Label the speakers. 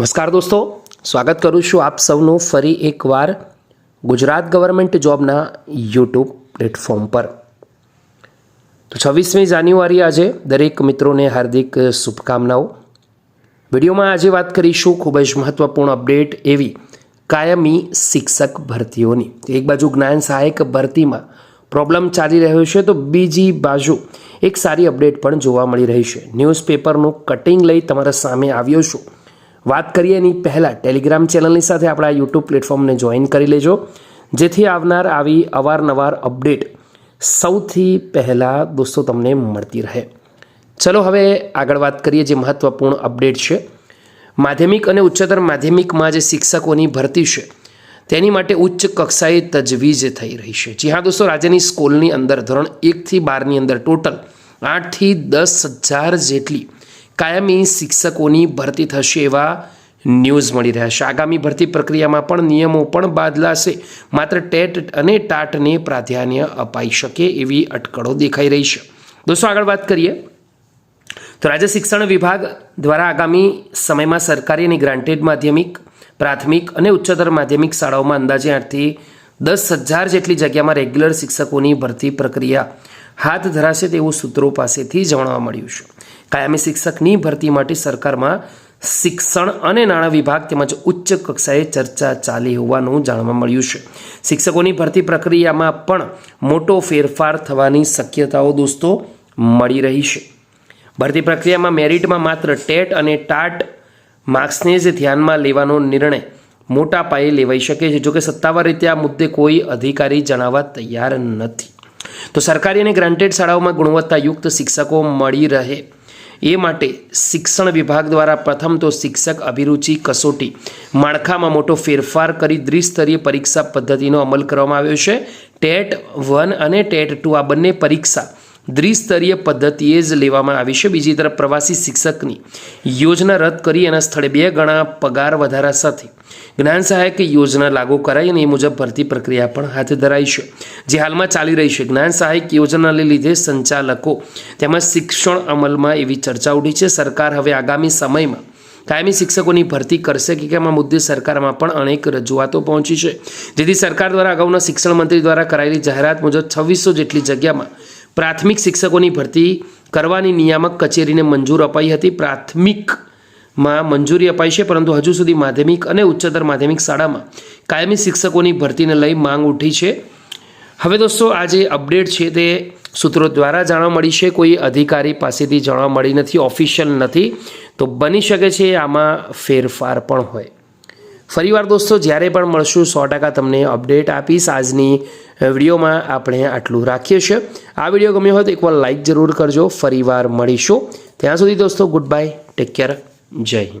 Speaker 1: નમસ્કાર દોસ્તો, સ્વાગત કરું છું આપ સૌનું ફરી એકવાર ગુજરાત ગવર્મેન્ટ જોબના યુટ્યુબ પ્લેટફોર્મ પર. તો છવ્વીસમી જાન્યુઆરી આજે દરેક મિત્રોને હાર્દિક શુભકામનાઓ. વિડીયોમાં આજે વાત કરીશું ખૂબ જ મહત્વપૂર્ણ અપડેટ એવી કાયમી શિક્ષક ભરતીઓની. એક બાજુ જ્ઞાન સહાયક ભરતીમાં પ્રોબ્લેમ ચાલી રહ્યો છે, તો બીજી બાજુ એક સારી અપડેટ પણ જોવા મળી રહી છે. ન્યૂઝપેપરનું કટિંગ લઈ તમારા સામે આવ્યો છું. વાત કરીએ એની પહેલાં ટેલિગ્રામ ચેનલની સાથે આપણા યુટ્યુબ પ્લેટફોર્મને જોઈન કરી લેજો, જેથી આવનાર આવી અવારનવાર અપડેટ સૌથી પહેલાં દોસ્તો તમને મળતી રહે. ચલો હવે આગળ વાત કરીએ જે મહત્વપૂર્ણ અપડેટ છે. માધ્યમિક અને ઉચ્ચતર માધ્યમિકમાં જે શિક્ષકોની ભરતી છે, તેની માટે ઉચ્ચ કક્ષાએ તજવીજ થઈ રહી છે. જી હા દોસ્તો, રાજ્યની સ્કૂલની અંદર ધોરણ એકથી બારની અંદર ટોટલ આઠથી દસ હજાર જેટલી કાયમી શિક્ષકોની ભરતી થશે એવા ન્યૂઝ મળી રહ્યા છે. આગામી ભરતી પ્રક્રિયામાં પણ નિયમો પણ બદલાશે. માત્ર ટેટ અને ટાટને પ્રાધાન્ય અપાઈ શકે એવી અટકળો દેખાઈ રહી છે. દોસ્તો, આગળ વાત કરીએ. તો રાજ્ય શિક્ષણ વિભાગ દ્વારા આગામી સમયમાં સરકારી અને ગ્રાન્ટેડ માધ્યમિક, પ્રાથમિક અને ઉચ્ચતર માધ્યમિક શાળાઓમાં અંદાજે આઠથી દસ હજાર જેટલી જગ્યામાં રેગ્યુલર શિક્ષકોની ભરતી પ્રક્રિયા હાથ ધરાશે તેવું સૂત્રો પાસેથી જાણવા મળ્યું છે. કાયમી શિક્ષકની ભરતી માટે સરકારમાં શિક્ષણ અને નાણાં વિભાગ તેમજ ઉચ્ચ કક્ષાએ ચર્ચા ચાલી હોવાનું જાણવા મળ્યું છે. શિક્ષકોની ભરતી પ્રક્રિયામાં પણ મોટો ફેરફાર થવાની શક્યતાઓ દોસ્તો મળી રહી છે. ભરતી પ્રક્રિયામાં મેરિટમાં માત્ર ટેટ અને ટાટ માર્ક્સને જ ધ્યાનમાં લેવાનો નિર્ણય મોટા પાયે લેવાઈ શકે છે. જોકે સત્તાવાર રીતે આ મુદ્દે કોઈ અધિકારી જણાવવા તૈયાર નથી. તો સરકારી અને ગ્રાન્ટેડ શાળાઓમાં ગુણવત્તાયુક્ત શિક્ષકો મળી રહે. એ માટે શિક્ષણ વિભાગ દ્વારા પ્રથમ તો શિક્ષક અભિરુચિ કસોટી માળખામાં મોટો ફેરફાર કરી દ્વિસ્તરીય પરીક્ષા પદ્ધતિનો અમલ કરવામાં આવ્યો છે. ટેટ વન અને ટેટ ટુ આ બંને પરીક્ષા દ્વિસ્તરીય પદ્ધતિએ જ લેવામાં આવી છે. બીજી તરફ પ્રવાસી શિક્ષકની યોજના રદ કરી એના સ્થળે બે ગણા પગાર વધારા સાથે. જ્ઞાન સહાયક યોજના લાગુ કરાઈ અને એ મુજબ ભરતી પ્રક્રિયા પણ હાથ ધરાઈ છે. જે હાલમાં ચાલી રહી છે. જ્ઞાન સહાયક યોજનાને લીધે સંચાલકો તેમજ શિક્ષણ અમલમાં એવી ચર્ચા ઉઠી છે. સરકાર હવે આગામી સમયમાં કાયમી શિક્ષકોની ભરતી કરશે કે કેમ? આ મુદ્દે સરકારમાં પણ અનેક રજૂઆતો પહોંચી છે. જેથી સરકાર દ્વારા અગાઉના શિક્ષણ મંત્રી દ્વારા કરાયેલી જાહેરાત મુજબ છવ્વીસો જેટલી જગ્યામાં પ્રાથમિક શિક્ષકોની ભરતી કરવાની નિયામક કચેરીને મંજૂર અપાઈ હતી. પ્રાથમિકમાં મંજૂરી અપાઈ છે, પરંતુ હજુ સુધી માધ્યમિક અને ઉચ્ચતર માધ્યમિક શાળામાં કાયમી શિક્ષકોની ભરતીને લઈ માંગ ઉઠી છે. હવે દોસ્તો, આ જે અપડેટ છે તે સૂત્રો દ્વારા જાણવા મળી છે. કોઈ અધિકારી પાસેથી જાણવા મળી નથી, ઓફિશિયલ નથી, તો બની શકે છે, આમાં ફેરફાર પણ હોય. ફરીવાર દોસ્તો, જ્યારે પણ મળશું, સો ટકા તમને અપડેટ આપીશ. આજની વિડીયોમાં આપણે આટલું રાખીએ છીએ. આ વીડિયો ગમ્યો હોય તો એકવાર લાઇક જરૂર કરજો. ફરીવાર મળીશું. ત્યાં સુધી દોસ્તો ગુડ બાય ટેક કેર જય હિન્દ.